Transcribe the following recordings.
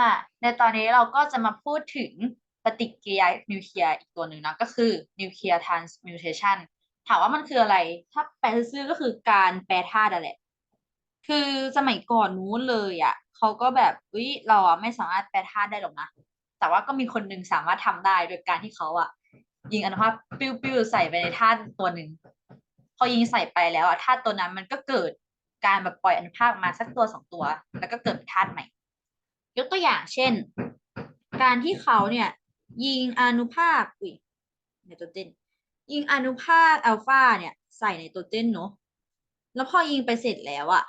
อะในตอนนี้เราก็จะมาพูดถึงปฏิกิริยานิวเคลียร์อีกตัวหนึ่งนะก็คือนิวเคลียร์ทรานส์มิวเทชันถามว่ามันคืออะไร ถ้าแปลซื่อๆก็คือการแปรธาตุแหละ คือสมัยก่อนนู้นเลยอะเขาก็แบบอุ้ยเราอะไม่สามารถแปรธาตุได้หรอกนะ แต่ว่าก็มีคนหนึ่งสามารถทำได้โดยการที่เขาอะ ยิงอนุภาคปิ้วๆใส่ไปในธาตุตัวหนึ่งพอยิงใส่ไปแล้วอะธาตุตัวนั้นมันก็เกิดการแบบปล่อยอนุภาคมาสักตัวสองตัว แล้วก็เกิดธาตุใหม่ ยกตัวอย่างเช่น การที่เขาเนี่ยยิงอนุภาคอุ้ยไนโตรเจนยิงอนุภาคอัลฟาเนี่ยใส่ไนโตรเจนเนาะแล้วพอยิงไปเสร็จแล้วอะ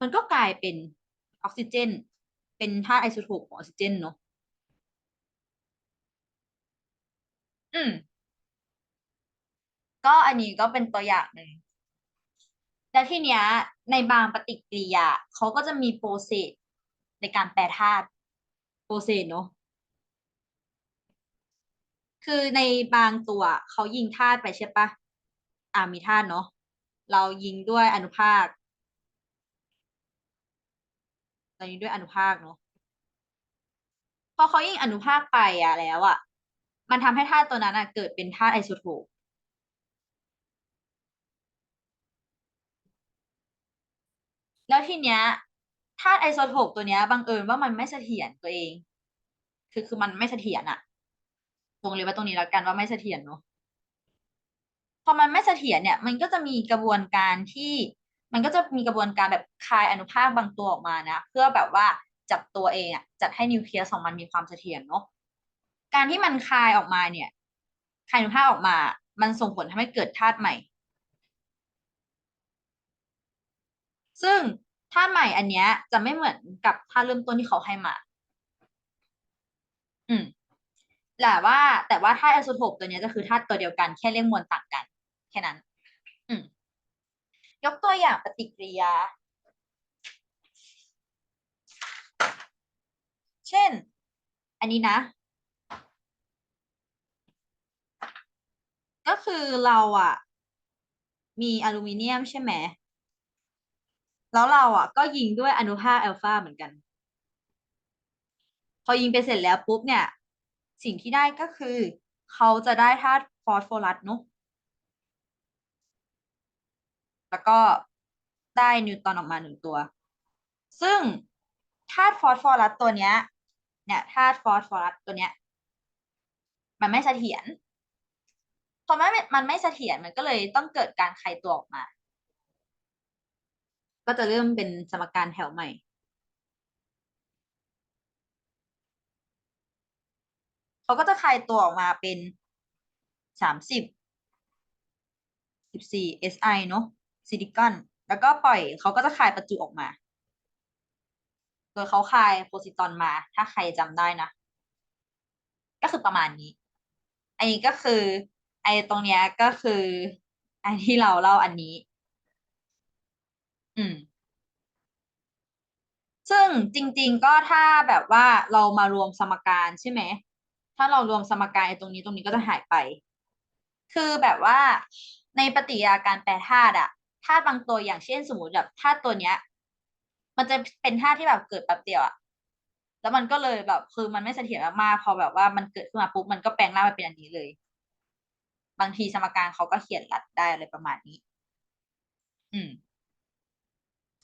มันก็กลายเป็นออกซิเจน เป็นธาตุไอโซโทปของออกซิเจนเนาะอืม ก็อันนี้ก็เป็นตัวอย่างหนึ่งแล้วทีเนี้ยในบางปฏิกิริยาเขาก็จะมีโปรเซส ในการแปรธาตุโปรเซสเนาะคือในบางตัวเขายิงธาตุไปใช่ปะอ่ามีธาตุเนาะเรายิงด้วยอนุภาคเรายิงด้วยอนุภาคเนาะพอเขายิงอนุภาคไปอะแล้วอะมันทำให้ธาตุตัวนั้นอะเกิดเป็นธาตุไอโซโทปแล้วทีเนี้ย ธาตุไอโซโทปตัวเนี้ยบังเอิญว่ามันไม่เสถียรตัวเอง คือคือมันไม่เสถียรอะวงเล็บไว้ตรงนี้แล้วกันว่าไม่เสถียรเนาะพอมันไม่เสถียรเนี่ย มันก็จะมีกระบวนการที่มันก็จะมีกระบวนการแบบคายอนุภาคบางตัวออกมานะ เพื่อแบบว่าจับตัวเองอะจัดให้นิวเคลียสของมันมีความเสถียรเนาะการที่มันคายออกมาเนี่ย คายอนุภาคออกมา มันส่งผลทำให้เกิดธาตุใหม่ ซึ่ง ธาใหม่อันเนี้ยจะไม่เหมือนกับธาเริ่มต้นที่เขาให้มา อืมแต่ว่า แต่ว่าธาไอโซโทปตัวเนี้ยจะคือธาตัวเดียวกันแค่เรียกมวลต่างกัน แค่นั้น อืมยกตัวอย่างปฏิกิริยา เช่น อันนี้นะ ก็คือเราอะมีอลูมิเนียมใช่ไหม แล้วเราอะก็ยิงด้วยอนุภาคอัลฟาเหมือนกัน พอยิงไปเสร็จแล้วปุ๊บเนี่ย สิ่งที่ได้ก็คือ เขาจะได้ธาตุฟอสฟอรัสเนาะแล้วก็ได้นิวตรอนออกมาหนึ่งตัว ซึ่งธาตุฟอสฟอรัสตัวเนี้ย เนี่ยธาตุฟอสฟอรัสตัวเนี้ย มันไม่เสถียรพอมันไม่มันไม่เสถียรมันก็เลยต้องเกิดการคลายตัวออกมา ก็จะเริ่มเป็นสมการแถวใหม่ เขาก็จะคลายตัวออกมาเป็นสามสิบสิบสี่ Si เนาะซิลิคอน แล้วก็ปล่อยเขาก็จะคลายประจุออกมา โดยเขาคลายโพซิตอนมา ถ้าใครจำได้นะ ก็คือประมาณนี้ อันนี้ก็คือ ไอ้ตรงเนี้ยก็คือ อันที่เราเล่าอันนี้ อืม ซึ่งจริง ๆ ก็ถ้าแบบว่าเรามารวมสมการใช่ไหม ถ้าเรารวมสมการไอ้ตรงนี้ตรงนี้ก็จะหายไป คือแบบว่าในปฏิกิริยาการแปรธาตุอะธาตุบางตัวอย่างเช่นสมมติแบบธาตุตัวเนี้ย มันจะเป็นธาตุที่แบบเกิดแป๊บเดียวอะแล้วมันก็เลยแบบคือมันไม่เสถียรมากๆพอแบบว่ามันเกิดขึ้นมาปุ๊บมันก็แปลงร่างมาเป็นอันนี้เลย บางทีสมการเขาก็เขียนรัดได้อะไรประมาณนี้ อืม